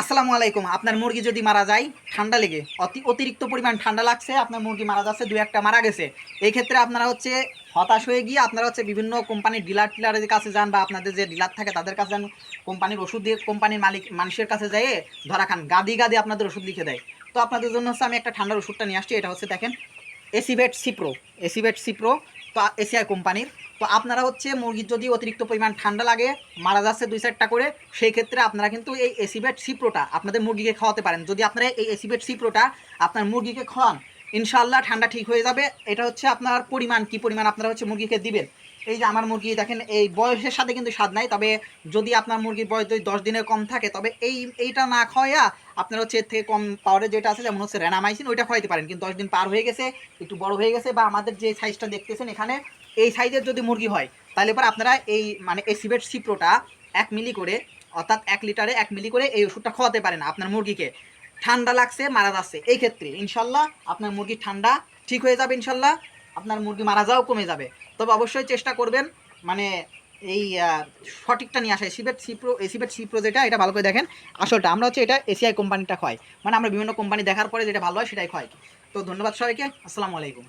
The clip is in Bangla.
আসসালামু আলাইকুম। আপনার মুরগি যদি মারা যায়, ঠান্ডা লেগে, অতি অতিরিক্ত পরিমাণ ঠান্ডা লাগছে, আপনার মুরগি মারা যাচ্ছে দু একটা মারা গেছে। এই ক্ষেত্রে আপনারা হচ্ছে হতাশ হয়ে গিয়ে আপনারা হচ্ছে বিভিন্ন কোম্পানির ডিলার টিলারের কাছে যান বা আপনাদের যে ডিলার থাকে তাদের কাছে যান, কোম্পানির ওষুধ দিয়ে কোম্পানির মালিক মানুষের কাছে যেয়ে ধরা খান, গাদি গাদি আপনাদের ওষুধ লিখে দেয়। তো আপনাদের জন্য হচ্ছে আমি একটা ঠান্ডার ওষুধটা নিয়ে আসছি, এটা হচ্ছে দেখেন এসিভেট সিপ্রো এসিভেট সিপ্রো তো এসিআই কোম্পানির। তো আপনারা হচ্ছে মুরগির যদি অতিরিক্ত পরিমাণ ঠান্ডা লাগে, মারা যাচ্ছে দুই চারটা করে, সেই ক্ষেত্রে আপনারা কিন্তু এই এসিবেট সিপ্রোটা আপনাদের মুরগিকে খাওয়াতে পারেন। যদি আপনারা এই এসিবেট সিপ্রোটা আপনার মুরগিকে খাওয়ান ইনশাল্লাহ ঠান্ডা ঠিক হয়ে যাবে। এটা হচ্ছে আপনার পরিমাণ, কি পরিমাণ আপনারা হচ্ছে মুরগিকে দিবেন। এই যে আমার মুরগি, দেখেন এই বয়সের সাথে কিন্তু স্বাদ নাই, তবে যদি আপনার মুরগির বয়স যদি দশ দিনের কম থাকে, তবে এই, এইটা না খাওয়া আপনার হচ্ছে এর থেকে কম পাওয়ারের যেটা আছে, যেমন হচ্ছে র্যানামাইসিন ওইটা খাওয়াইতে পারেন। কিন্তু দশ দিন পার হয়ে গেছে, একটু বড় হয়ে গেছে, বা আমাদের যে সাইজটা দেখতেছেন এখানে এই সাইজের যদি মুরগি হয়, তাহলে পর আপনারা এই মানে এই সিবেট সিপ্রোটা এক মিলি করে, অর্থাৎ এক লিটারে এক মিলি করে এই ওষুধটা খাওয়াতে পারেন আপনার মুরগিকে। ঠান্ডা লাগছে, মারা যাচ্ছে। এই ক্ষেত্রে ইনশাল্লাহ আপনার মুরগির ঠান্ডা ঠিক হয়ে যাবে ইনশাল্লাহ, আপনার মুরগি মারা যাওয়াও কমে যাবে। তবে অবশ্যই চেষ্টা করবেন মানে এই সঠিকটা নিয়ে আসা এসিবেট সিপ্রো এসিবেট সিপ্রো যেটা, এটা ভালো করে দেখেন। আসলটা, আমরা হচ্ছে এটা এসিআই কোম্পানিটা হয় মানে আমরা বিভিন্ন কোম্পানি দেখার পরে যেটা ভালো হয় সেটাই হয় তো ধন্যবাদ সবাইকে, আসসালামু আলাইকুম।